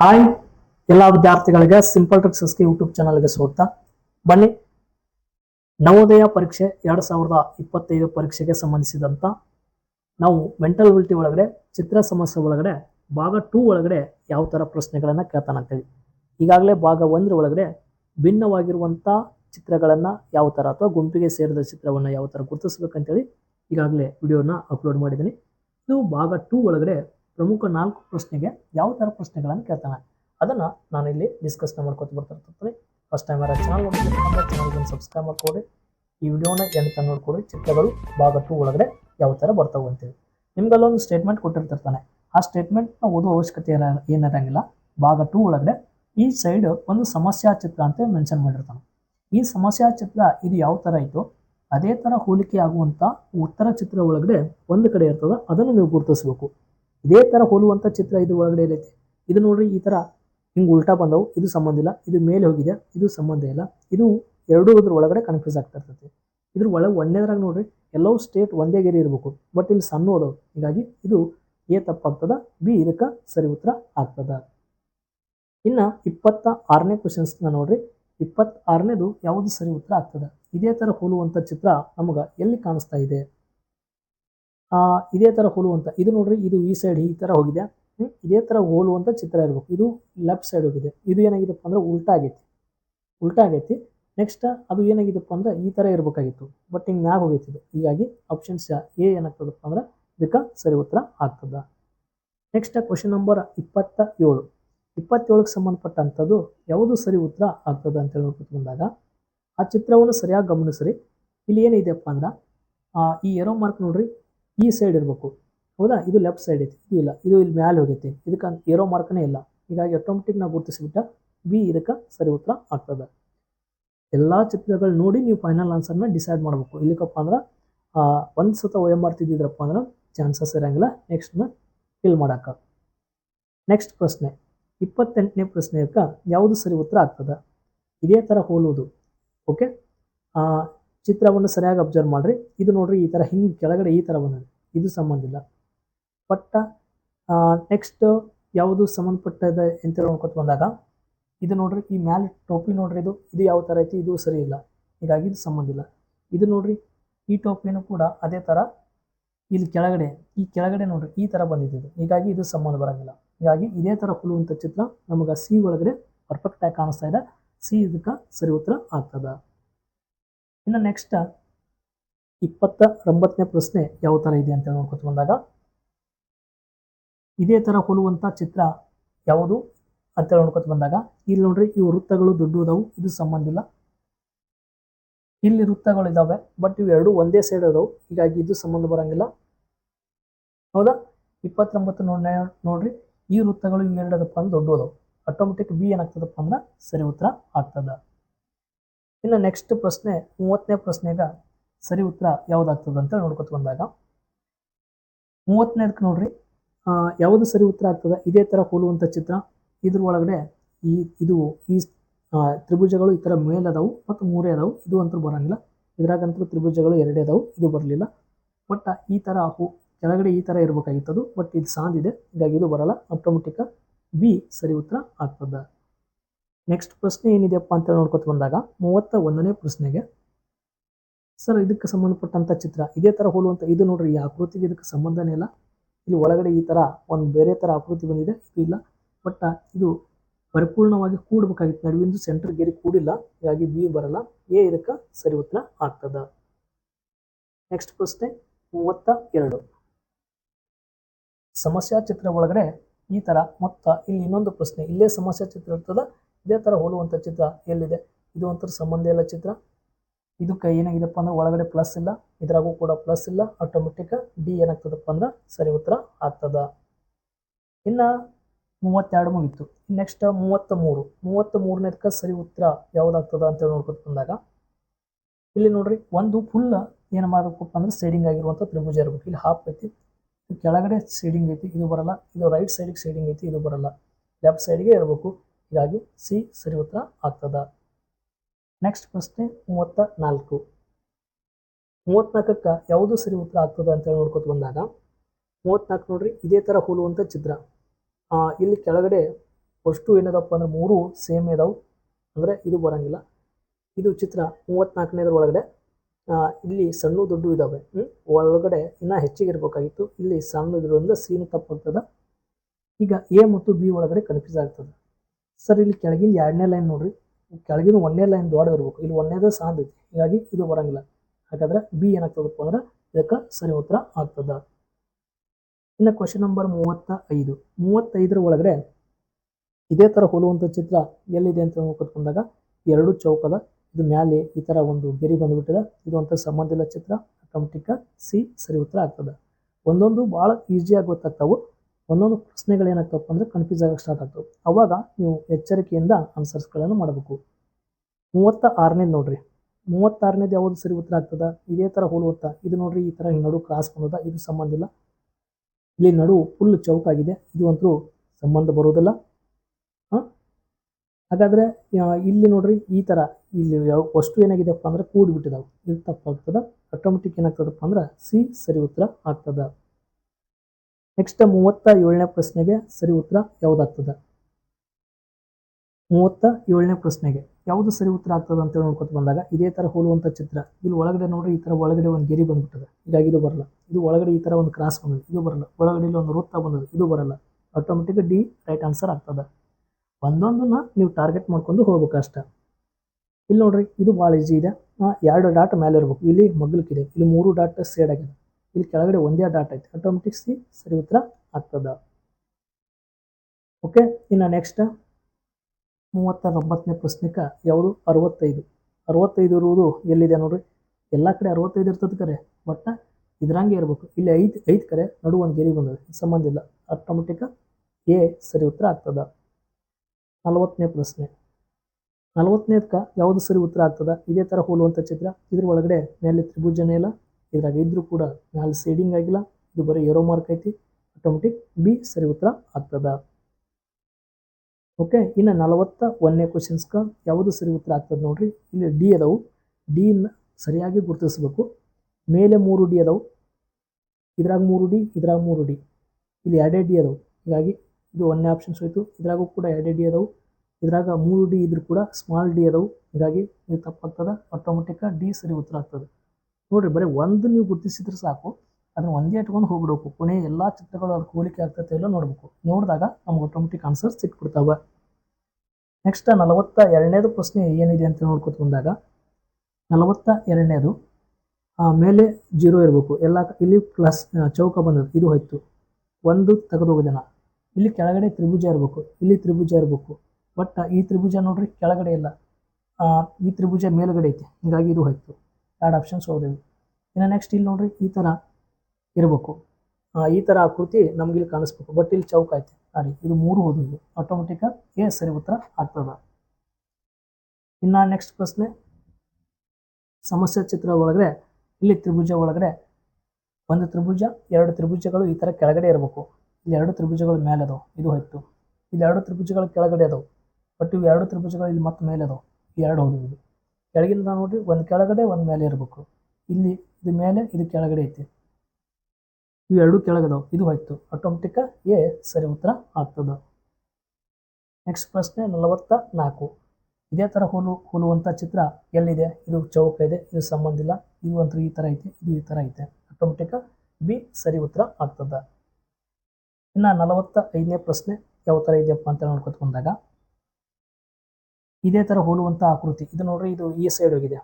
Hi. ಎಲ್ಲ ವಿದ್ಯಾರ್ಥಿಗಳಿಗೆ simple ಟ್ರಿಕ್ಸಸ್ಗೆ YouTube ಚಾನಲ್ಗೆ ಸ್ವಾಗತ. ಬನ್ನಿ. ನವೋದಯ ಪರೀಕ್ಷೆ ಎರಡು ಸಾವಿರದ ಇಪ್ಪತ್ತೈದು ಪರೀಕ್ಷೆಗೆ ಸಂಬಂಧಿಸಿದಂಥ ನಾವು ಮೆಂಟಲ್ ಬಿಲ್ಟಿ ಒಳಗಡೆ, ಚಿತ್ರ ಸಮಸ್ಯೆ ಒಳಗಡೆ, ಭಾಗ ಟೂ ಒಳಗಡೆ ಯಾವ ಥರ ಪ್ರಶ್ನೆಗಳನ್ನು ಕೇಳ್ತಾನೆ ಈಗಾಗಲೇ ಭಾಗ ಒಂದರ ಒಳಗಡೆ ಭಿನ್ನವಾಗಿರುವಂಥ ಚಿತ್ರಗಳನ್ನು ಯಾವ ಥರ ಅಥವಾ ಗುಂಪಿಗೆ ಸೇರಿದ ಚಿತ್ರವನ್ನು ಯಾವ ಥರ ಗುರುತಿಸ್ಬೇಕಂತೇಳಿ ಈಗಾಗಲೇ ವಿಡಿಯೋನ ಅಪ್ಲೋಡ್ ಮಾಡಿದ್ದೀನಿ. ಇದು ಭಾಗ ಟೂ ಒಳಗಡೆ ಪ್ರಮುಖ ನಾಲ್ಕು ಪ್ರಶ್ನೆಗೆ ಯಾವ ಥರ ಪ್ರಶ್ನೆಗಳನ್ನು ಕೇಳ್ತಾನೆ? ಅದನ್ನು ನಾನು ಇಲ್ಲಿ ಡಿಸ್ಕಸ್ನ ಮಾಡ್ಕೊತ ಬರ್ತಿರ್ತೀನಿ ಫಸ್ಟ್ ಟೈಮ್ ಯಾರು ಚಾನಲ್ ನೋಡಿದ್ರೆ ಚಾನಲ್ಗೆ ಸಬ್ಸ್ಕ್ರೈಬ್ ಮಾಡ್ಕೊಡಿ ಈ ವಿಡಿಯೋನ ತನಕ ನೋಡ್ಕೊಡಿ ಚಿತ್ರಗಳು ಭಾಗ ಟೂ ಒಳಗಡೆ ಯಾವ ಥರ ಬರ್ತಾವೆ ಅಂತೇಳಿ. ನಿಮ್ಗಲ್ಲೊಂದು ಸ್ಟೇಟ್ಮೆಂಟ್ ಕೊಟ್ಟಿರ್ತಿರ್ತಾನೆ. ಆ ಸ್ಟೇಟ್ಮೆಂಟ್ನ ಓದೋ ಅವಶ್ಯಕತೆ ಏನ ಏನಿರಂಗಿಲ್ಲ. ಭಾಗ ಟೂ ಒಳಗಡೆ ಈ ಸೈಡ್ ಒಂದು ಸಮಸ್ಯಾ ಚಿತ್ರ ಅಂತ ಮೆನ್ಷನ್ ಮಾಡಿರ್ತಾನೆ. ಈ ಸಮಸ್ಯಾ ಚಿತ್ರ ಇದು ಯಾವ ಥರ ಇತ್ತು ಅದೇ ಥರ ಹೋಲಿಕೆ ಆಗುವಂಥ ಉತ್ತರ ಚಿತ್ರ ಒಳಗಡೆ ಒಂದು ಕಡೆ ಇರ್ತದೆ. ಅದನ್ನು ನೀವು ಗುರುತಿಸ್ಬೇಕು. ಇದೇ ಥರ ಹೋಲುವಂಥ ಚಿತ್ರ ಇದು ಒಳಗಡೆ ಇರೈತೆ. ಇದು ನೋಡ್ರಿ ಈ ಥರ ಹಿಂಗೆ ಉಲ್ಟಾ ಬಂದವು. ಇದು ಸಂಬಂಧ ಇಲ್ಲ. ಇದು ಮೇಲೆ ಹೋಗಿದೆ. ಇದು ಸಂಬಂಧ ಇಲ್ಲ. ಇದು ಎರಡೂ ಇದ್ರ ಒಳಗಡೆ ಕನ್ಫ್ಯೂಸ್ ಆಗ್ತಾ ಇರ್ತೈತಿ. ಇದ್ರ ಒಳಗೆ ಒಂದೇದ್ರಾಗ ನೋಡ್ರಿ ಎಲ್ಲವೂ ಸ್ಟೇಟ್ ಒಂದೇ ಗೆರೆ ಇರಬೇಕು. ಬಟ್ ಇಲ್ಲಿ ಸಣ್ಣ ಅದಾವೆ ಹೀಗಾಗಿ ಇದು ಎ ತಪ್ಪಾಗ್ತದ, ಬಿ ಇದಕ್ಕೆ ಸರಿ ಉತ್ತರ ಆಗ್ತದ. ಇನ್ನ ಇಪ್ಪತ್ತ ಆರನೇ ಕ್ವಶನ್ಸ್ನ ನೋಡ್ರಿ. ಇಪ್ಪತ್ತಾರನೇದು ಯಾವುದು ಸರಿ ಉತ್ತರ ಆಗ್ತದೆ? ಇದೇ ಥರ ಹೋಲುವಂಥ ಚಿತ್ರ ನಮಗೆ ಎಲ್ಲಿ ಕಾಣಿಸ್ತಾ ಇದೆ? ಇದೇ ಥರ ಹೋಲುವಂಥ ಇದು ನೋಡ್ರಿ, ಇದು ಈ ಸೈಡ್ ಈ ಥರ ಹೋಗಿದೆ? ಇದೇ ಥರ ಹೋಲುವಂಥ ಚಿತ್ರ ಇರಬೇಕು. ಇದು ಲೆಫ್ಟ್ ಸೈಡ್ ಹೋಗಿದೆ. ಇದು ಏನಾಗಿದೆಪ್ಪ ಅಂದ್ರೆ ಉಲ್ಟಾ ಆಗೈತಿ. ಉಲ್ಟಾ ಆಗೈತಿ. ನೆಕ್ಸ್ಟ್ ಅದು ಏನಾಗಿದೆಪ್ಪ ಅಂದ್ರೆ ಈ ಥರ ಇರಬೇಕಾಗಿತ್ತು. ಬಟ್ ಹಿಂಗೆ ಮ್ಯಾಗ ಹೋಗೈತಿ ಇದು. ಹೀಗಾಗಿ ಆಪ್ಷನ್ಸ್ ಎ ಏನಾಗ್ತದಪ್ಪ ಅಂದ್ರೆ ಇದಕ್ಕೆ ಸರಿ ಉತ್ತರ ಆಗ್ತದ. ನೆಕ್ಸ್ಟ್ ಕ್ವಶನ್ ನಂಬರ್ ಇಪ್ಪತ್ತ ಏಳು ಇಪ್ಪತ್ತೇಳಕ್ಕೆ ಸಂಬಂಧಪಟ್ಟಂಥದ್ದು ಯಾವುದು ಸರಿ ಉತ್ತರ ಆಗ್ತದೆ ಅಂತ ಹೇಳಿ ಬಂದಾಗ, ಆ ಚಿತ್ರವನ್ನು ಸರಿಯಾಗಿ ಗಮನಿಸ್ರಿ. ಇಲ್ಲಿ ಏನಿದೆಯಪ್ಪ ಅಂದ್ರೆ ಈ ಎರೋ ಮಾರ್ಕ್ ನೋಡ್ರಿ. ಈ ಸೈಡ್ ಇರಬೇಕು. ಹೌದಾ? ಇದು ಲೆಫ್ಟ್ ಸೈಡ್ ಐತಿ. ಇದು ಇಲ್ಲ. ಇದು ಇಲ್ಲಿ ಮ್ಯಾಲೆ ಹೋಗೈತಿ. ಇದಕ್ಕೆ ಏರೋ ಮಾರ್ಕನೇ ಇಲ್ಲ. ಹೀಗಾಗಿ ಆಟೋಮೆಟಿಕ್ ನಾವು ಗುರುತಿಸಿಬಿಟ್ಟ ಬಿ ಇದಕ್ಕೆ ಸರಿ ಉತ್ತರ ಆಗ್ತದೆ. ಎಲ್ಲ ಚಿತ್ರಗಳು ನೋಡಿ ನೀವು ಫೈನಲ್ ಆನ್ಸರ್ನ ಡಿಸೈಡ್ ಮಾಡಬೇಕು. ಇಲ್ಲಿಕಪ್ಪ ಅಂದ್ರೆ ಒಂದು ಸತ ಒಯ ಮಾಡ್ತಿದ್ದಿದ್ರಪ್ಪ ಅಂದ್ರೆ ಚಾನ್ಸಸ್ ಇರಂಗಿಲ್ಲ. ನೆಕ್ಸ್ಟ್ನ ಫಿಲ್ ಮಾಡಕ್ಕೆ ನೆಕ್ಸ್ಟ್ ಪ್ರಶ್ನೆ. ಇಪ್ಪತ್ತೆಂಟನೇ ಪ್ರಶ್ನೆಯಕ್ಕೆ ಯಾವುದು ಸರಿ ಉತ್ತರ ಆಗ್ತದೆ? ಇದೇ ಥರ ಹೋಲುವುದು. ಓಕೆ ಚಿತ್ರವನ್ನು ಸರಿಯಾಗಿ ಅಬ್ಸರ್ವ್ ಮಾಡಿರಿ. ಇದು ನೋಡ್ರಿ ಈ ಥರ ಹಿಂಗೆ ಕೆಳಗಡೆ ಈ ಥರ ಬಂದಿದೆ. ಇದು ಸಂಬಂಧ ಇಲ್ಲ. ಬಟ್ ನೆಕ್ಸ್ಟ್ ಯಾವುದು ಸಂಬಂಧಪಟ್ಟದ ಅಂತ ನೋಡ್ಕೊತ ಬಂದಾಗ, ಇದು ನೋಡ್ರಿ ಈ ಮ್ಯಾಲೆ ಟೋಪಿ ನೋಡ್ರಿ ಇದು. ಇದು ಯಾವ ಥರ ಐತಿ, ಇದು ಸರಿ ಇಲ್ಲ. ಹೀಗಾಗಿ ಇದು ಸಂಬಂಧ ಇಲ್ಲ. ಇದು ನೋಡ್ರಿ ಈ ಟೋಪಿನೂ ಕೂಡ ಅದೇ ಥರ ಇಲ್ಲಿ ಕೆಳಗಡೆ, ಈ ಕೆಳಗಡೆ ನೋಡ್ರಿ ಈ ಥರ ಬಂದಿದ್ದು ಹೀಗಾಗಿ ಇದು ಸಂಬಂಧ ಬರಂಗಿಲ್ಲ. ಹೀಗಾಗಿ ಇದೇ ಥರ ಹುಲುವಂಥ ಚಿತ್ರ ನಮಗೆ ಸಿ ಒಳಗಡೆ ಪರ್ಫೆಕ್ಟಾಗಿ ಕಾಣಿಸ್ತಾ ಇದೆ. ಸಿ ಇದಕ್ಕೆ ಸರಿ ಉತ್ತರ ಆಗ್ತದ. ಇನ್ನು ನೆಕ್ಸ್ಟ್ ಇಪ್ಪತ್ತ ಒಂಬತ್ತನೇ ಪ್ರಶ್ನೆ ಯಾವ ಥರ ಇದೆ ಅಂತ ನೋಡ್ಕೊತ ಬಂದಾಗ, ಇದೇ ಥರ ಹೋಲುವಂಥ ಚಿತ್ರ ಯಾವುದು ಅಂತ ನೋಡ್ಕೊತ ಬಂದಾಗ, ಇಲ್ಲಿ ನೋಡ್ರಿ ಇವು ವೃತ್ತಗಳು ದುಡ್ಡು ಅದಾವು, ಇದು ಸಂಬಂಧ ಇಲ್ಲ. ಇಲ್ಲಿ ವೃತ್ತಗಳು ಇದಾವೆ ಬಟ್ ಇವು ಒಂದೇ ಸೈಡ್ ಅದಾವು, ಹೀಗಾಗಿ ಇದು ಸಂಬಂಧ ಬರಂಗಿಲ್ಲ. ಹೌದಾ? ಇಪ್ಪತ್ತೊಂಬತ್ತು ನೋಡ್ ನೋಡ್ರಿ, ಈ ವೃತ್ತಗಳು ಇವು ಎರಡು ಅದಪ್ಪ ಅಂದ್ರೆ ದೊಡ್ಡದವು ಆಟೋಮೆಟಿಕ್ ಬಿ ಏನಾಗ್ತದಪ್ಪ ಅಂದ್ರೆ ಸರಿ ಉತ್ತರ ಆಗ್ತದ. ಇನ್ನು ನೆಕ್ಸ್ಟ್ ಪ್ರಶ್ನೆ, ಮೂವತ್ತನೇ ಪ್ರಶ್ನೆಗ ಸರಿ ಉತ್ತರ ಯಾವ್ದಾಗ್ತದೆ ಅಂತ ನೋಡ್ಕೊತ ಬಂದಾಗ. ಮೂವತ್ತನೇದಕ್ಕೆ ನೋಡ್ರಿ ಯಾವುದು ಸರಿ ಉತ್ತರ ಆಗ್ತದೆ? ಇದೇ ಥರ ಹೋಲುವಂಥ ಚಿತ್ರ. ಇದ್ರ ಒಳಗಡೆ ಈ, ಇದು, ಈ ತ್ರಿಭುಜಗಳು ಈ ಥರ ಮೇಲೆ ಅದಾವು ಮತ್ತು ಮೂರೇ ಅದಾವು. ಇದು ಅಂತೂ ಬರೋಂಗಿಲ್ಲ. ಇದ್ರಾಗಂತೂ ತ್ರಿಭುಜಗಳು ಎರಡೇ ಅದಾವು. ಇದು ಬರಲಿಲ್ಲ. ಬಟ್ ಈ ಥರ ಹೂ, ಕೆಳಗಡೆ ಈ ಥರ ಇರಬೇಕಾಗಿತ್ತದು ಬಟ್ ಇದು ಸಾಂದಿದೆ ಹೀಗಾಗಿ ಇದು ಬರಲ್ಲ. ಆಟೋಮೆಟಿಕ್ ಬಿ ಸರಿ ಉತ್ತರ ಆಗ್ತದೆ. ನೆಕ್ಸ್ಟ್ ಪ್ರಶ್ನೆ ಏನಿದೆಯಪ್ಪ ಅಂತ ನೋಡ್ಕೊತ ಬಂದಾಗ ಮೂವತ್ತ ಒಂದನೇ ಪ್ರಶ್ನೆಗೆ. ಸರ್, ಇದಕ್ಕೆ ಸಂಬಂಧಪಟ್ಟಂಥ ಚಿತ್ರ, ಇದೇ ಥರ ಹೋಲುವಂಥ ಇದು ನೋಡ್ರಿ, ಈ ಆಕೃತಿಗೆ ಇದಕ್ಕೆ ಸಂಬಂಧನೇ ಇಲ್ಲ. ಇಲ್ಲಿ ಒಳಗಡೆ ಈ ಥರ ಒಂದು ಬೇರೆ ಥರ ಆಕೃತಿ ಬಂದಿದೆ, ಇದು ಇಲ್ಲ. ಬಟ್, ಇದು ಪರಿಪೂರ್ಣವಾಗಿ ಕೂಡಬೇಕಾಗಿತ್ತು, ನಡುವಿಂದು ಸೆಂಟರ್ ಗೇರಿ ಕೂಡಿಲ್ಲ, ಹೀಗಾಗಿ ಬಿ ಬರಲ್ಲ. ಎ ಇದಕ್ಕೆ ಸರಿ ಉತ್ತರ ಆಗ್ತದ. ನೆಕ್ಸ್ಟ್ ಪ್ರಶ್ನೆ ಮೂವತ್ತ ಎರಡು ಸಮಸ್ಯಾ ಚಿತ್ರ ಒಳಗಡೆ ಈ ಥರ ಮೊತ್ತ, ಇಲ್ಲಿ ಇನ್ನೊಂದು ಪ್ರಶ್ನೆ, ಇಲ್ಲೇ ಸಮಸ್ಯಾ ಚಿತ್ರ ಇರ್ತದ ಇದೇ ಥರ ಹೋಲುವಂಥ ಚಿತ್ರ ಎಲ್ಲಿದೆ? ಇದು ಒಂಥರ ಸಂಬಂಧ ಇಲ್ಲ ಚಿತ್ರ. ಇದಕ್ಕೆ ಏನಾಗಿದೆಪ್ಪ ಅಂದ್ರೆ ಒಳಗಡೆ ಪ್ಲಸ್ ಇಲ್ಲ, ಇದ್ರಾಗೂ ಕೂಡ ಪ್ಲಸ್ ಇಲ್ಲ ಆಟೋಮೆಟಿಕ್ ಡಿ ಏನಾಗ್ತದಪ್ಪ ಅಂದ್ರೆ ಸರಿ ಉತ್ತರ ಆಗ್ತದ. ಇನ್ನು ಮೂವತ್ತೆರಡು ಮುಗಿತು. ನೆಕ್ಸ್ಟ್ ಮೂವತ್ತ ಮೂರು ಮೂವತ್ತ ಮೂರನೇದಕ್ಕೆ ಸರಿ ಉತ್ತರ ಯಾವ್ದಾಗ್ತದ ಅಂತೇಳಿ ನೋಡ್ಕೊತ ಬಂದಾಗ, ಇಲ್ಲಿ ನೋಡ್ರಿ, ಒಂದು ಫುಲ್ ಏನು ಮಾಡಬೇಕಪ್ಪ ಅಂದ್ರೆ ಶೇಡಿಂಗ್ ಆಗಿರುವಂಥ ತ್ರಿಭುಜ ಇರಬೇಕು. ಇಲ್ಲಿ ಹಾಫ್ ಐತಿ ಇದು ಕೆಳಗಡೆ ಶೇಡಿಂಗ್ ಐತಿ, ಇದು ಬರಲ್ಲ. ಇದು ರೈಟ್ ಸೈಡಿಗೆ ಶೇಡಿಂಗ್ ಐತಿ, ಇದು ಬರಲ್ಲ. ಲೆಫ್ಟ್ ಸೈಡ್ಗೆ ಇರಬೇಕು. ಹೀಗಾಗಿ ಸಿ ಸರಿ ಉತ್ತರ ಆಗ್ತದ. ನೆಕ್ಸ್ಟ್ ಪ್ರಶ್ನೆ ಮೂವತ್ತ ನಾಲ್ಕು ಮೂವತ್ನಾಲ್ಕಕ್ಕೆ ಯಾವುದು ಸರಿ ಉತ್ತರ ಆಗ್ತದ ಅಂತೇಳಿ ನೋಡ್ಕೊತ ಬಂದಾಗ ಮೂವತ್ನಾಲ್ಕು ನೋಡ್ರಿ, ಇದೇ ಥರ ಹೋಲುವಂಥ ಚಿತ್ರ ಇಲ್ಲಿ ಕೆಳಗಡೆ ಫಸ್ಟು ಏನದಪ್ಪ ಅಂದ್ರೆ ಮೂರು ಸೇಮ್ ಇದಾವೆ. ಅಂದರೆ ಇದು ಬರಂಗಿಲ್ಲ. ಇದು ಚಿತ್ರ ಮೂವತ್ನಾಲ್ಕನೇದ್ರ ಒಳಗಡೆ. ಇಲ್ಲಿ ಸಣ್ಣ ದೊಡ್ಡ ಇದ್ದಾವೆ ಹ್ಮ್? ಒಳಗಡೆ ಇನ್ನೂ ಹೆಚ್ಚಿಗೆ ಇರಬೇಕಾಗಿತ್ತು. ಇಲ್ಲಿ ಸಣ್ಣದಿರೋದ್ರಿಂದ ಸೀನು ತಪ್ಪಾಗ್ತದೆ ಈಗ ಎ ಮತ್ತು ಬಿ ಒಳಗಡೆ ಕನ್ಫ್ಯೂಸ್ ಆಗ್ತದೆ. ಸರ್, ಇಲ್ಲಿ ಕೆಳಗಿನ ಎರಡನೇ ಲೈನ್ ನೋಡ್ರಿ. ಕೆಳಗಿನ ಒಂದನೇ ಲೈನ್ ದೊಡ್ಡ ಇರಬೇಕು. ಇಲ್ಲಿ ಒಂದನೇದು ಸಾಂದ್ ಐತಿ. ಹೀಗಾಗಿ ಇದು ಬರಂಗಿಲ್ಲ. ಹಾಗಾದ್ರೆ ಬಿ ಏನಾಗ್ತದಪ್ಪ ಅಂದ್ರೆ ಇದಕ್ಕೆ ಸರಿ ಉತ್ತರ ಆಗ್ತದ. ಇನ್ನು ಕ್ವಶನ್ ನಂಬರ್ ಮೂವತ್ತ ಐದು ಮೂವತ್ತೈದರ ಒಳಗಡೆ ಇದೇ ಥರ ಹೋಲುವಂಥ ಚಿತ್ರ ಎಲ್ಲಿದೆ ಅಂತ ನೋಡ್ಕೊಂಡಾಗ ಎರಡು ಚೌಕದ ಇದು ಮ್ಯಾಲೆ ಈ ಥರ ಒಂದು ಗೆರಿ ಬಂದ್ಬಿಟ್ಟಿದೆ. ಇದು ಅಂತ ಸಂಬಂಧಿಲ್ಲ ಚಿತ್ರ. ಆಟೋಮೆಟಿಕ್ ಸಿ ಸರಿ ಉತ್ತರ ಆಗ್ತದೆ. ಒಂದೊಂದು ಭಾಳ ಈಸಿಯಾಗಿ ಗೊತ್ತಾಗ್ತಾವು. ಒಂದೊಂದು ಪ್ರಶ್ನೆಗಳು ಏನಾಗ್ತಪ್ಪ ಅಂದ್ರೆ ಕನ್ಫ್ಯೂಸ್ ಆಗಕ್ಕೆ ಸ್ಟಾರ್ಟ್ ಆಗ್ತವೆ. ಅವಾಗ ನೀವು ಎಚ್ಚರಿಕೆಯಿಂದ ಆನ್ಸರ್ಸ್ಗಳನ್ನು ಮಾಡಬೇಕು. ಮೂವತ್ತ ಆರನೇದು ನೋಡ್ರಿ. ಮೂವತ್ತಾರನೇದು ಯಾವುದು ಸರಿ ಉತ್ತರ ಆಗ್ತದ? ಇದೇ ಥರ ಹೋಲುವಂಥ ಇದು ನೋಡ್ರಿ, ಈ ಥರ ನಡು ಕ್ರಾಸ್ ಬಂದದ, ಇದು ಸಂಬಂಧ ಇಲ್ಲ. ಇಲ್ಲಿ ನಡು ಫುಲ್ ಚೌಕಾಗಿದೆ ಇದು ಅಂತೂ ಸಂಬಂಧ ಬರೋದಿಲ್ಲ. ಹಾಂ? ಹಾಗಾದ್ರೆ ಇಲ್ಲಿ ನೋಡ್ರಿ, ಈ ಥರ ಇಲ್ಲಿ ಯಾವ ವಸ್ತು ಏನಾಗಿದೆಪ್ಪ ಅಂದ್ರೆ ಕೂಡಿಬಿಟ್ಟಿದಾವೆ ಇದು ತಪ್ಪಾಗ್ತದೆ? ಆಟೋಮೆಟಿಕ್ ಏನಾಗ್ತದಪ್ಪ ಅಂದ್ರೆ ಸಿ ಸರಿ ಉತ್ತರ ಆಗ್ತದ. ನೆಕ್ಸ್ಟ್ ಮೂವತ್ತ ಏಳನೇ ಪ್ರಶ್ನೆಗೆ ಸರಿ ಉತ್ತರ ಯಾವುದಾಗ್ತದೆ? ಮೂವತ್ತ ಏಳನೇ ಪ್ರಶ್ನೆಗೆ ಯಾವುದು ಸರಿ ಉತ್ತರ ಆಗ್ತದೆ ಅಂತ ನೋಡ್ಕೊತ ಬಂದಾಗ ಇದೇ ಥರ ಹೋಲುವಂಥ ಚಿತ್ರ. ಇಲ್ಲಿ ಒಳಗಡೆ ನೋಡ್ರಿ ಈ ಥರ ಒಳಗಡೆ ಒಂದು ಗೆರಿ ಬಂದ್ಬಿಟ್ಟದೆ. ಹೀಗಾಗಿ ಇದು ಬರಲ್ಲ. ಇದು ಒಳಗಡೆ ಈ ಥರ ಒಂದು ಕ್ರಾಸ್ ಬಂದಿದೆ. ಇದು ಬರಲ್ಲ. ಒಳಗಡೆ ಒಂದು ವೃತ್ತ ಬಂದಿದೆ. ಇದು ಬರಲ್ಲ. ಆಟೋಮೆಟಿಕ್ ಡಿ ರೈಟ್ ಆನ್ಸರ್ ಆಗ್ತದೆ. ಒಂದೊಂದನ್ನ ನೀವು ಟಾರ್ಗೆಟ್ ಮಾಡ್ಕೊಂಡು ಹೋಗ್ಬೇಕು ಅಷ್ಟ. ಇಲ್ಲಿ ನೋಡ್ರಿ, ಇದು ಭಾಳ ಈಜಿ ಇದೆ. ಎರಡು ಡಾಟ್ ಮೇಲೆ ಇರಬೇಕು. ಇಲ್ಲಿ ಮಗ್ಲಕ್ಕಿದೆ ಇಲ್ಲಿ ಮೂರು ಡಾಟ್ ಸೇಡ್ ಆಗಿದೆ. ಇಲ್ಲಿ ಕೆಳಗಡೆ ಒಂದೇ ಡಾಟ್ ಐತೆ. ಆಟೋಮೆಟಿಕ್ ಸಿ ಸರಿ ಉತ್ತರ ಆಗ್ತದ. ಓಕೆ ಇನ್ನು ನೆಕ್ಸ್ಟ್ ಮೂವತ್ತ ಒಂಬತ್ತನೇ ಪ್ರಶ್ನೆಕ ಯಾವುದು? ಅರವತ್ತೈದು. ಅರವತ್ತೈದು ಇರುವುದು ಎಲ್ಲಿದೆ ನೋಡ್ರಿ? ಎಲ್ಲ ಕಡೆ ಅರವತ್ತೈದು ಇರ್ತದೆ ಕರೆ ಬಟ್ ಇದ್ರಂಗೆ ಇರಬೇಕು. ಇಲ್ಲಿ ಐದು ಐದು ಕರೆ, ನಡು ಒಂದು ಗೆರಿ ಬಂದದ. ಸಂಬಂಧ ಇಲ್ಲ. ಆಟೋಮೆಟಿಕ್ ಎ ಸರಿ ಉತ್ತರ ಆಗ್ತದ. ನಲವತ್ತನೇ ಪ್ರಶ್ನೆ. ನಲವತ್ತನೇದಕ್ಕೆ ಯಾವುದು ಸರಿ ಉತ್ತರ ಆಗ್ತದ? ಇದೇ ಥರ ಹೋಲುವಂಥ ಚಿತ್ರ. ಇದ್ರ ಒಳಗಡೆ ಮೇಲೆ ತ್ರಿಭುಜನೇ ಇಲ್ಲ. ಇದ್ರಾಗ ಇದ್ರೂ ಕೂಡ ಮ್ಯಾಲೆ ಸೇಡಿಂಗ್ ಆಗಿಲ್ಲ, ಇದು ಬರೀ ಏರೋ ಮಾರ್ಕ್ ಐತಿ ಆಟೋಮೆಟಿಕ್ ಬಿ ಸರಿ ಉತ್ತರ ಆಗ್ತದ. ಓಕೆ ಇನ್ನು ನಲವತ್ತ ಒಂದನೇ ಕ್ವಶನ್ಸ್ಗೆ ಯಾವುದು ಸರಿ ಉತ್ತರ ಆಗ್ತದೆ ನೋಡ್ರಿ. ಇಲ್ಲಿ ಡಿ ಅದಾವು. ಡಿನ ಸರಿಯಾಗಿ ಗುರುತಿಸಬೇಕು. ಮೇಲೆ ಮೂರು ಡಿ ಅದಾವು. ಇದ್ರಾಗ ಮೂರು ಡಿ ಇದ್ರಾಗ ಮೂರು ಡಿ ಇಲ್ಲಿ ಎರಡೇ ಡಿ ಅದಾವು. ಹೀಗಾಗಿ ಇದು ಒಂದೇ ಆಪ್ಷನ್ಸ್ ಹೋಯಿತು. ಇದ್ರಾಗೂ ಕೂಡ ಎರಡೇ ಡಿ ಅದಾವು. ಇದ್ರಾಗ ಮೂರು ಡಿ ಇದ್ರೂ ಕೂಡ ಸ್ಮಾಲ್ ಡಿ ಅದಾವು. ಹೀಗಾಗಿ ಇದು ತಪ್ಪಾಗ್ತದೆ. ಆಟೋಮೆಟಿಕ್ ಡಿ ಸರಿ ಉತ್ತರ ಆಗ್ತದೆ. ನೋಡ್ರಿ, ಬರೀ ಒಂದು ನೀವು ಗುರುತಿಸಿದ್ರೆ ಸಾಕು. ಅದನ್ನ ಒಂದೇ ಇಟ್ಕೊಂಡು ಹೋಗ್ಬಿಡ್ಬೇಕು ಕೊನೆ ಎಲ್ಲ ಚಿತ್ರಗಳು ಅದಕ್ಕೆ ಹೋಲಿಕೆ ಆಗ್ತೈತೆ ಎಲ್ಲ ನೋಡ್ಬೇಕು. ನೋಡಿದಾಗ ನಮ್ಗೆ ಆಟೋಮೆಟಿಕ್ ಆನ್ಸರ್ ಸಿಕ್ಬಿಡ್ತಾವೆ. ನೆಕ್ಸ್ಟ್ ನಲವತ್ತ ಎರಡನೇದು ಪ್ರಶ್ನೆ ಏನಿದೆ ಅಂತ ನೋಡ್ಕೊತ ಬಂದಾಗ, ನಲವತ್ತ ಎರಡನೇದು ಮೇಲೆ ಜೀರೋ ಇರಬೇಕು. ಎಲ್ಲ ಇಲ್ಲಿ ಪ್ಲಸ್ ಚೌಕ ಬಂದದ್ದು, ಇದು ಹೋಯ್ತು. ಒಂದು ತೆಗೆದೋಗೋದನ ಇಲ್ಲಿ ಕೆಳಗಡೆ ತ್ರಿಭುಜ ಇರಬೇಕು. ಇಲ್ಲಿ ತ್ರಿಭುಜ ಇರಬೇಕು. ಬಟ್ ಈ ತ್ರಿಭುಜ ನೋಡ್ರಿ ಕೆಳಗಡೆ ಇಲ್ಲ. ಈ ತ್ರಿಭುಜ ಮೇಲುಗಡೆ ಐತೆ. ಹೀಗಾಗಿ ಇದು ಹೋಯ್ತು. ಎರಡು ಆಪ್ಷನ್ಸ್ ಹೋದೆವು ಇನ್ನು ನೆಕ್ಸ್ಟ್ ಇಲ್ಲಿ ನೋಡ್ರಿ, ಈ ಥರ ಇರಬೇಕು. ಈ ಥರ ಆಕೃತಿ ನಮ್ಗೆ ಇಲ್ಲಿ ಕಾಣಿಸ್ಬೇಕು. ಬಟ್ ಇಲ್ಲಿ ಚೌಕ ಐತೆ. ನೋಡಿ ಇದು ಮೂರು ಓದಿದ್ವಿ ಆಟೋಮೆಟಿಕ್ ಏ ಸರಿ ಉತ್ತರ ಆಗ್ತದ. ಇನ್ನು ನೆಕ್ಸ್ಟ್ ಪ್ರಶ್ನೆ, ಸಮಸ್ಯೆ ಚಿತ್ರ ಒಳಗಡೆ, ಇಲ್ಲಿ ತ್ರಿಭುಜ ಒಳಗಡೆ ಒಂದು ತ್ರಿಭುಜ, ಎರಡು ತ್ರಿಭುಜಗಳು ಈ ಥರ ಕೆಳಗಡೆ ಇರಬೇಕು. ಇಲ್ಲಿ ಎರಡು ತ್ರಿಭುಜಗಳು ಮೇಲೆ ಅದಾವೆ. ಇದು ಹೋಯ್ತು. ಇಲ್ಲಿ ಎರಡು ತ್ರಿಭುಜಗಳು ಕೆಳಗಡೆ ಅದಾವು. ಬಟ್ ಇವು ಎರಡು ತ್ರಿಭುಜಗಳು ಇಲ್ಲಿ ಮತ್ತೆ ಮೇಲೆ ಅದಾವು. ಎರಡು ಇದು ಕೆಳಗಿಂದ ನೋಡ್ರಿ, ಒಂದು ಕೆಳಗಡೆ ಒಂದು ಮೇಲೆ ಇರಬೇಕು. ಇಲ್ಲಿ ಇದು ಮೇಲೆ, ಇದು ಕೆಳಗಡೆ ಐತಿ. ಇವು ಎರಡು ಕೆಳಗದವು. ಇದು ಹೋಯ್ತು. ಆಟೋಮೆಟಿಕ್ ಎ ಸರಿ ಉತ್ತರ ಆಗ್ತದ. ನೆಕ್ಸ್ಟ್ ಪ್ರಶ್ನೆ ನಲವತ್ತ ನಾಲ್ಕು ಇದೇ ಥರ ಹೋಲು ಹೋಲುವಂಥ ಚಿತ್ರ ಎಲ್ಲಿದೆ? ಇದು ಚೌಕ ಇದೆ, ಇದು ಸಂಬಂಧ ಇಲ್ಲ. ಇದು ಅಂತೂ ಈ ಥರ ಐತೆ, ಇದು ಈ ಥರ ಐತೆ. ಆಟೋಮೆಟಿಕ್ ಬಿ ಸರಿ ಉತ್ತರ ಆಗ್ತದ. ಇನ್ನು ನಲವತ್ತ ಐದನೇ ಪ್ರಶ್ನೆ ಯಾವ ಥರ ಇದೆಯಪ್ಪ ಅಂತ ನೋಡ್ಕೊತ ಇದೇ ಥರ ಹೋಲುವಂಥ ಆಕೃತಿ. ಇದು ನೋಡ್ರಿ, ಇದು ಈ ಸೈಡ್ ಹೋಗಿದೆ?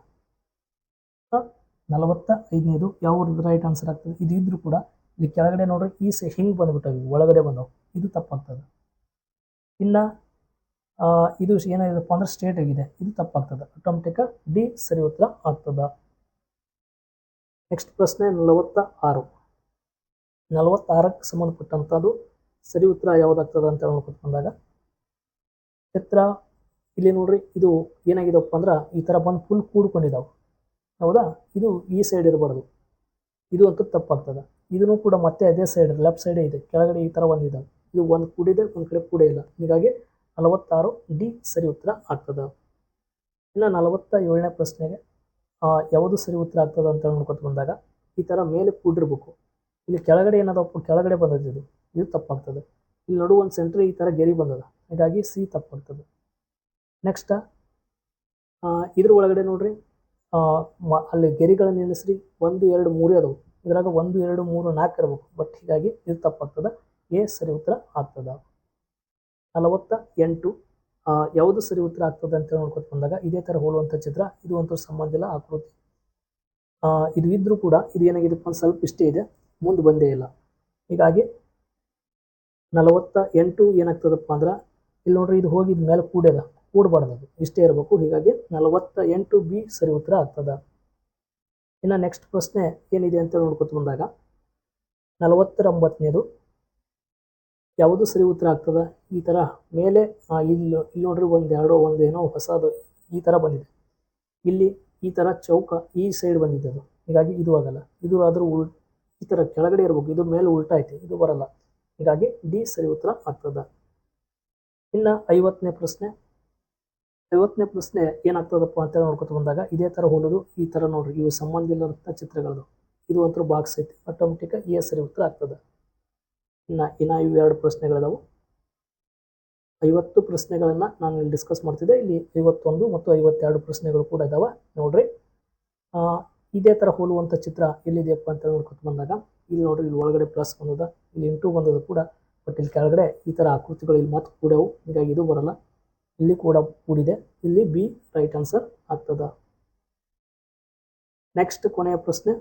ನಲವತ್ತ ಐದನೇದು ಯಾವ ರೈಟ್ ಆನ್ಸರ್ ಆಗ್ತದೆ? ಇದು ಇದ್ರೂ ಕೂಡ ಇಲ್ಲಿ ಕೆಳಗಡೆ ನೋಡ್ರಿ, ಈ ಸೈ ಹಿಂಗೆ ಬಂದ್ಬಿಟ್ಟವು ಒಳಗಡೆ ಬಂದವು. ಇದು ತಪ್ಪಾಗ್ತದೆ. ಇಲ್ಲ ಇದು ಏನಾಗಿದೆಪ್ಪ ಅಂದ್ರೆ ಸ್ಟ್ರೇಟ್ ಆಗಿದೆ. ಇದು ತಪ್ಪಾಗ್ತದೆ. ಆಟೋಮೆಟಿಕ್ ಡಿ ಸರಿ ಉತ್ತರ ಆಗ್ತದ. ನೆಕ್ಸ್ಟ್ ಪ್ರಶ್ನೆ, ನಲವತ್ತ ಆರು. ನಲವತ್ತಾರಕ್ಕೆ ಸಂಬಂಧಪಟ್ಟಂಥದ್ದು ಸರಿ ಉತ್ತರ ಯಾವುದಾಗ್ತದೆ ಅಂತ ನೋಡ್ಕೊತ ಬಂದಾಗ ಚಿತ್ರ ಇಲ್ಲಿ ನೋಡ್ರಿ, ಇದು ಏನಾಗಿದಪ್ಪ ಅಂದ್ರೆ ಈ ಥರ ಬಂದು ಫುಲ್ ಕೂಡ್ಕೊಂಡಿದ್ದಾವೆ ಹೌದಾ? ಇದು ಈ ಸೈಡ್ ಇರಬಾರ್ದು. ಇದು ಅಂತೂ ತಪ್ಪಾಗ್ತದೆ. ಇದನ್ನು ಕೂಡ ಮತ್ತೆ ಅದೇ ಸೈಡ್ ಲೆಫ್ಟ್ ಸೈಡೇ ಇದೆ. ಕೆಳಗಡೆ ಈ ಥರ ಒಂದಿದೆ ಇದು. ಒಂದು ಕೂಡಿದೆ, ಒಂದು ಕಡೆ ಕೂಡೇ ಇಲ್ಲ. ಹೀಗಾಗಿ ನಲವತ್ತಾರು ಡಿ ಸರಿ ಉತ್ತರ ಆಗ್ತದೆ. ಇನ್ನು ನಲವತ್ತ ಏಳನೇ ಪ್ರಶ್ನೆಗೆ ಯಾವುದು ಸರಿ ಉತ್ತರ ಆಗ್ತದೆ ಅಂತ ನೋಡ್ಕೊತ ಬಂದಾಗ, ಈ ಥರ ಮೇಲೆ ಕೂಡಿರ್ಬೇಕು. ಇಲ್ಲಿ ಕೆಳಗಡೆ ಏನದಪ್ಪ, ಕೆಳಗಡೆ ಬಂದದ್ದು ಇದು. ಇದು ತಪ್ಪಾಗ್ತದೆ. ಇಲ್ಲಿ ನಡು ಒಂದು ಸೆಂಟ್ರ್ ಈ ಥರ ಗೆರಿ ಬಂದದ. ಹೀಗಾಗಿ ಸಿ ತಪ್ಪಾಗ್ತದೆ. ನೆಕ್ಸ್ಟ್ ಇದ್ರ ಒಳಗಡೆ ನೋಡ್ರಿ ಅಲ್ಲಿ ಗೆರಿಗಳನ್ನು ನಿಲ್ಲಿಸ್ರಿ. ಒಂದು, ಎರಡು, ಮೂರೇ ಅದಾವು. ಇದ್ರಾಗ ಒಂದು, ಎರಡು, ಮೂರು, ನಾಲ್ಕು ಇರಬೇಕು. ಬಟ್ ಹೀಗಾಗಿ ಇದು ತಪ್ಪಾಗ್ತದೆ. ಎ ಸರಿ ಉತ್ತರ ಆಗ್ತದ. ನಲವತ್ತ ಎಂಟು ಯಾವುದು ಸರಿ ಉತ್ತರ ಆಗ್ತದೆ ಅಂತ ನೋಡ್ಕೊತ ಬಂದಾಗ ಇದೇ ಥರ ಹೋಲುವಂಥ ಚಿತ್ರ ಇದು ಒಂಥರ ಸಂಬಂಧ ಇಲ್ಲ, ಆಕೃತಿ. ಇದು ಇದ್ರೂ ಕೂಡ ಇದು ಏನಾಗಿದೆಪ್ಪ ಒಂದು ಸ್ವಲ್ಪ ಇಷ್ಟೇ ಇದೆ. ಮುಂದೆ ಬಂದೇ ಇಲ್ಲ. ಹೀಗಾಗಿ ನಲವತ್ತ ಎಂಟು ಏನಾಗ್ತದಪ್ಪ ಅಂದ್ರೆ, ಇಲ್ಲಿ ನೋಡ್ರಿ ಇದು ಹೋಗಿ ಮೇಲೆ ಕೂಡ್ಯದ. ಕೂಡಬಾರ್ದು ಇಷ್ಟೇ ಇರಬೇಕು. ಹೀಗಾಗಿ ನಲವತ್ತ ಎಂಟು ಬಿ ಸರಿ ಉತ್ತರ ಆಗ್ತದೆ. ಇನ್ನು ನೆಕ್ಸ್ಟ್ ಪ್ರಶ್ನೆ ಏನಿದೆ ಅಂತ ನೋಡ್ಕೊತ ಬಂದಾಗ ನಲವತ್ತರ ಒಂಬತ್ತನೇದು ಯಾವುದು ಸರಿ ಉತ್ತರ ಆಗ್ತದೆ? ಈ ಥರ ಮೇಲೆ ಇಲ್ಲಿ ಇಲ್ಲಿ ನೋಡ್ರಿ ಒಂದು ಎರಡೋ ಒಂದು ಏನೋ ಹೊಸದು ಈ ಥರ ಬಂದಿದೆ. ಇಲ್ಲಿ ಈ ಥರ ಚೌಕ ಈ ಸೈಡ್ ಬಂದಿದೆ ಅದು. ಹೀಗಾಗಿ ಇದು ಆಗಲ್ಲ. ಇದು ಆದರೂ ಉಲ್, ಈ ಥರ ಕೆಳಗಡೆ ಇರಬೇಕು. ಇದು ಮೇಲೆ ಉಲ್ಟಾ ಐತೆ. ಇದು ಬರಲ್ಲ. ಹೀಗಾಗಿ ಡಿ ಸರಿ ಉತ್ತರ ಆಗ್ತದೆ. ಇನ್ನು ಐವತ್ತನೇ ಪ್ರಶ್ನೆ. ಐವತ್ತನೇ ಪ್ರಶ್ನೆ ಏನಾಗ್ತದಪ್ಪ ಅಂತ ನೋಡ್ಕೊತ ಬಂದಾಗ ಇದೇ ಥರ ಹೋಲೋದು, ಈ ಥರ ನೋಡ್ರಿ, ಇವು ಸಂಬಂಧ ಇಲ್ಲದಂಥ ಚಿತ್ರಗಳದು. ಇದು ಒಂಥರ ಬಾಕ್ಸ್ ಐತಿ ಆಟೋಮೆಟಿಕ್ ಈ ಸರಿ ಉತ್ತರ ಆಗ್ತದೆ. ಇನ್ನು ಇನ್ನು ಇವು ಎರಡು ಪ್ರಶ್ನೆಗಳಿದಾವೆ. ಐವತ್ತು ಪ್ರಶ್ನೆಗಳನ್ನು ನಾನು ಇಲ್ಲಿ ಡಿಸ್ಕಸ್ ಮಾಡ್ತಿದ್ದೆ, ಇಲ್ಲಿ ಐವತ್ತೊಂದು ಮತ್ತು ಐವತ್ತೆರಡು ಪ್ರಶ್ನೆಗಳು ಕೂಡ ಇದಾವೆ, ನೋಡ್ರಿ. ಇದೇ ಥರ ಹೋಲುವಂಥ ಚಿತ್ರ ಎಲ್ಲಿದೆಯಪ್ಪ ಅಂತ ನೋಡ್ಕೊತ ಬಂದಾಗ, ಇಲ್ಲಿ ನೋಡ್ರಿ, ಇಲ್ಲಿ ಒಳಗಡೆ ಪ್ಲಸ್ ಬಂದದ, ಇಲ್ಲಿ ಇಂಟು ಬಂದದ ಕೂಡ ಬಟ್ ಇಲ್ಲಿ ಕೆಳಗಡೆ ಈ ಥರ ಆಕೃತಿಗಳು ಇಲ್ಲಿ ಮಾತ್ರ ಕೂಡವು, ಹೀಗಾಗಿ ಇದು ಬರಲ್ಲ. ಇಲ್ಲಿ ಕೂಡ ಕೂಡಿದೆ. ಇಲ್ಲಿ ಬಿ ರೈಟ್ ಆನ್ಸರ್ ಆಗ್ತದ. ನೆಕ್ಸ್ಟ್ ಕೊನೆಯ ಪ್ರಶ್ನೆ.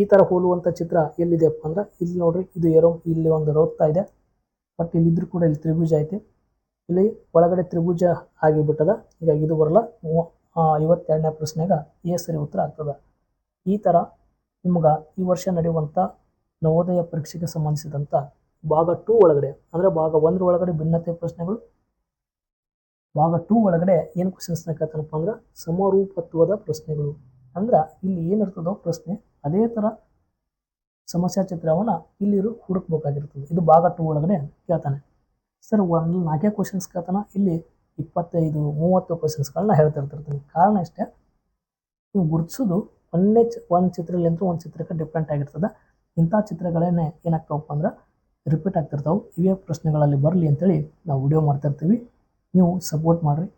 ಈ ತರ ಹೋಲುವಂತ ಚಿತ್ರ ಎಲ್ಲಿದೆಯಪ್ಪ ಅಂದ್ರೆ ಇಲ್ಲಿ ನೋಡ್ರಿ, ಇದು ಏರೋ, ಇಲ್ಲಿ ಒಂದು ರೋಗ್ತಾ ಇದೆ. ಬಟ್ ಇಲ್ಲಿದ್ರು ಕೂಡ ಇಲ್ಲಿ ತ್ರಿಭುಜ ಐತೆ. ಇಲ್ಲಿ ಒಳಗಡೆ ತ್ರಿಭುಜ ಆಗಿಬಿಟ್ಟದ. ಹೀಗಾಗಿ ಇದು ಬರಲ್ಲ. ಐವತ್ತೆರಡನೇ ಪ್ರಶ್ನೆಗೆ ಎ ಸರಿ ಉತ್ತರ ಆಗ್ತದ. ಈ ತರ ನಿಮ್ಗೆ ಈ ವರ್ಷ ನಡೆಯುವಂತ ನವೋದಯ ಪರೀಕ್ಷೆಗೆ ಸಂಬಂಧಿಸಿದಂಥ ಭಾಗ ಟೂ ಒಳಗಡೆ, ಅಂದ್ರೆ ಭಾಗ ಒಂದರ ಒಳಗಡೆ ಭಿನ್ನತೆ ಪ್ರಶ್ನೆಗಳು ಭಾಗ ಟೂ ಒಳಗಡೆ ಏನು ಕ್ವಶನ್ಸ್ನ ಕೇಳ್ತಾರಪ್ಪ ಅಂದ್ರೆ ಸಮರೂಪತ್ವದ ಪ್ರಶ್ನೆಗಳು. ಅಂದ್ರೆ ಇಲ್ಲಿ ಏನಿರ್ತದೋ ಪ್ರಶ್ನೆ ಅದೇ ಥರ ಸಮಸ್ಯಾ ಚಿತ್ರವನ್ನು ಇಲ್ಲಿ ಹುಡುಕ್ಬೇಕಾಗಿರ್ತದೆ. ಇದು ಭಾಗ ಟೂ ಒಳಗಡೆ ಕೇಳ್ತಾನೆ. ಸರ್ ಒಂದು ನಾಲ್ಕೇ ಕ್ವಶನ್ಸ್ ಕೇಳ್ತಾನೆ, ಇಲ್ಲಿ ಇಪ್ಪತ್ತೈದು, ಮೂವತ್ತು ಕ್ವಶನ್ಸ್ಗಳನ್ನ ಹೇಳ್ತಿರ್ತಿರ್ತೀನಿ ಕಾರಣ ಇಷ್ಟೇ ನೀವು ಗುರುತಿಸೋದು ಒಂದೇ ಚ, ಒಂದು ಚಿತ್ರಲಿಂತೂ ಒಂದು ಚಿತ್ರಕ್ಕೆ ಡಿಫ್ರೆಂಟ್ ಆಗಿರ್ತದೆ. ಇಂಥ ಚಿತ್ರಗಳೇನೆ ಏನಾಗ್ತಾವಪ್ಪ ಅಂದ್ರೆ ರಿಪೀಟ್ ಆಗ್ತಿರ್ತಾವೆ. ಇವೇ ಪ್ರಶ್ನೆಗಳಲ್ಲಿ ಬರಲಿ ಅಂತೇಳಿ ನಾವು ವಿಡಿಯೋ ಮಾಡ್ತಿರ್ತೀವಿ ನೀವು ಸಪೋರ್ಟ್ ಮಾಡಿರಿ.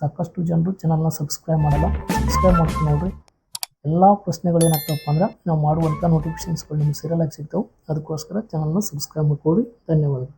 ಸಾಕಷ್ಟು ಜನರು ಚಾನಲ್ನ ಸಬ್ಸ್ಕ್ರೈಬ್ ಮಾಡಲ್ಲ. ಸಬ್ಸ್ಕ್ರೈಬ್ ಮಾಡ್ಕೊಂಡು ನೋಡಿರಿ. ಎಲ್ಲ ಪ್ರಶ್ನೆಗಳು ಏನಾಗ್ತಾವಪ್ಪ ಅಂದ್ರೆ ನಾವು ಮಾಡುವಂಥ ನೋಟಿಫಿಕೇಷನ್ಸ್ಗಳು ನಿಮ್ಗೆ ಸೀರಿಯಲ್ ಆಗಿ ಸಿಗ್ತಾವೆ. ಅದಕ್ಕೋಸ್ಕರ ಚಾನಲ್ನ ಸಬ್ಸ್ಕ್ರೈಬ್ ಮಾಡಿಕೊಡಿ ಧನ್ಯವಾದಗಳು.